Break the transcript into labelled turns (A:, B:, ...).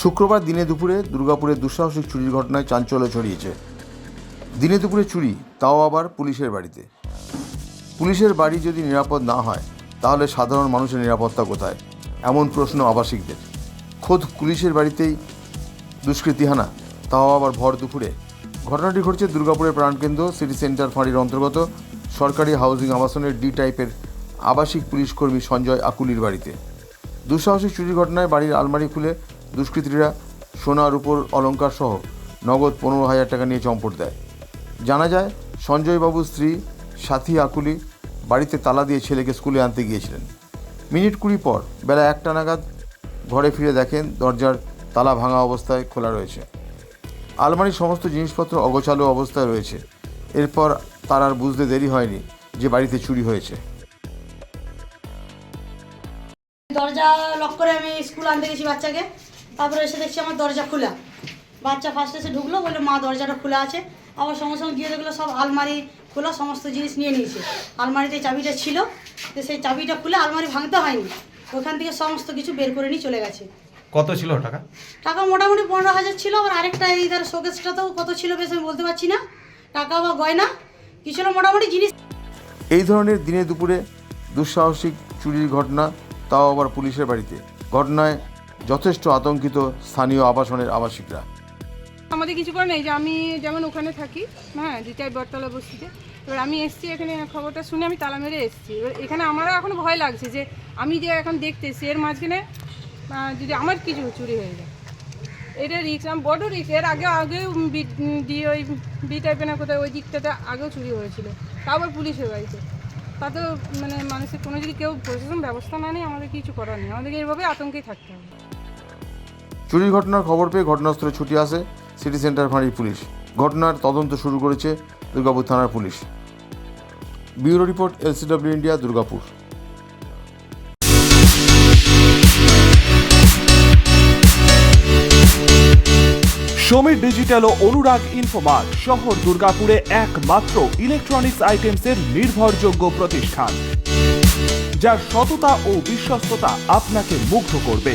A: শুক্রবার দিনে দুপুরে দুর্গাপুরের দুঃসাহসিক চুরির ঘটনায় চাঞ্চল্য ছড়িয়েছে। দিনে দুপুরে চুরি, তাও আবার পুলিশের বাড়িতে। পুলিশের বাড়ি যদি নিরাপদ না হয়, তাহলে সাধারণ মানুষের নিরাপত্তা কোথায়? এমন প্রশ্ন আবাসিকদের। খোদ পুলিশের বাড়িতেই দুষ্কৃতিহানা তাও আবার ভর দুপুরে। ঘটনাটি ঘটছে দুর্গাপুরের প্রাণকেন্দ্র সিটি সেন্টার ফাঁড়ির অন্তর্গত সরকারি হাউজিং আবাসনের ডি টাইপের আবাসিক পুলিশ কর্মী সঞ্জয় আকুলির বাড়িতে। দুঃসাহসিক চুরির ঘটনায় বাড়ির আলমারি খুলে দুষ্কৃতীরা সোনার উপর অলংকার সহ নগদ পনেরো হাজার টাকা নিয়ে চম্পট দেয়। জানা যায়, সঞ্জয়বাবুর স্ত্রী সাথী আকুলি বাড়িতে তালা দিয়ে ছেলেকে স্কুলে আনতে গিয়েছিলেন। মিনিট কুড়ি পর বেলা একটা নাগাদ ঘরে ফিরে দেখেন দরজার তালা ভাঙা অবস্থায় খোলা রয়েছে। আলমারির সমস্ত জিনিসপত্র অগোছালো অবস্থায় রয়েছে। এরপর তার আর বুঝতে দেরি হয়নি যে বাড়িতে চুরি হয়েছে।
B: দরজা লক করে আমি স্কুল আনতে গেছি বাচ্চাকে। তারপরে এসে দেখছি আমার দরজা খোলা। বাচ্চা ফার্স্ট এসে ঢুকলো বলল মা দরজাটা খোলা আছে। আবার সঙ্গে সঙ্গে গিয়ে দেখল সব আলমারি খোলা সমস্ত জিনিস নিয়ে নিয়েছে। আলমারিতে চাবিটা ছিল তো সেই চাবিটা খুলে আলমারি ভাঙতে হয়নি। ওখান থেকে সমস্ত কিছু বের করে নিয়ে চলে গেছে।
C: কত ছিল টাকা?
B: টাকা মোটামুটি পনেরো হাজার ছিল আবার আরেকটা এই ধর শোকেসটাতেও কত ছিল বেশ আমি বলতে পারছি না। টাকা বা গয়না কিছু না মোটামুটি জিনিস।
A: এই ধরনের দিনে দুপুরে দুঃসাহসিক চুরির ঘটনা তাও আবার পুলিশের বাড়িতে। ঘটনায় যথেষ্ট আতঙ্কিত স্থানীয় আবাসনের আবাসিকরা।
D: আমাদের কিছু করে নেই, যে আমি যেমন ওখানে থাকি হ্যাঁ দ্বিতীয় বটতলা বস্তিতে, এবার আমি এসছি এখানে, খবরটা শুনে আমি তালা মেরে এসছি। এবার এখানে আমারও এখন ভয় লাগছে যে আমি যে এখন দেখতেছি, এর মাঝখানে যদি আমার কিছু চুরি হয়ে যায়। এটা রিক্স আমি বড় রিক্স এর আগে, আগেও দিয়ে ওই বি টাইপের না কোথায়, ওই দিকটাতে আগেও চুরি হয়েছিল। তা আবার পুলিশের বাড়িতে। তাতেও মানে মানুষের কোনো যদি কেউ প্রশাসন ব্যবস্থা না নেই আমাদের কিছু করার নেই। আমাদেরকে এইভাবে আতঙ্কেই থাকতে হবে।
A: চুরির ঘটনার খবর পেয়ে ঘটনাস্থলে ছুটি আসে সিটি সেন্টার ফাঁড়ির পুলিশ। ঘটনার তদন্ত শুরু করেছে দুর্গাপুর থানার police. Bureau report, LCW India, Durgapur.
E: Samir digital ও অনুরাগ ইনফোমার্ট শহর দুর্গাপুরে একমাত্র ইলেকট্রনিক্স আইটেমসের নির্ভরযোগ্য প্রতিষ্ঠান, যার সততা ও বিশ্বস্ততা আপনাকে মুগ্ধ করবে।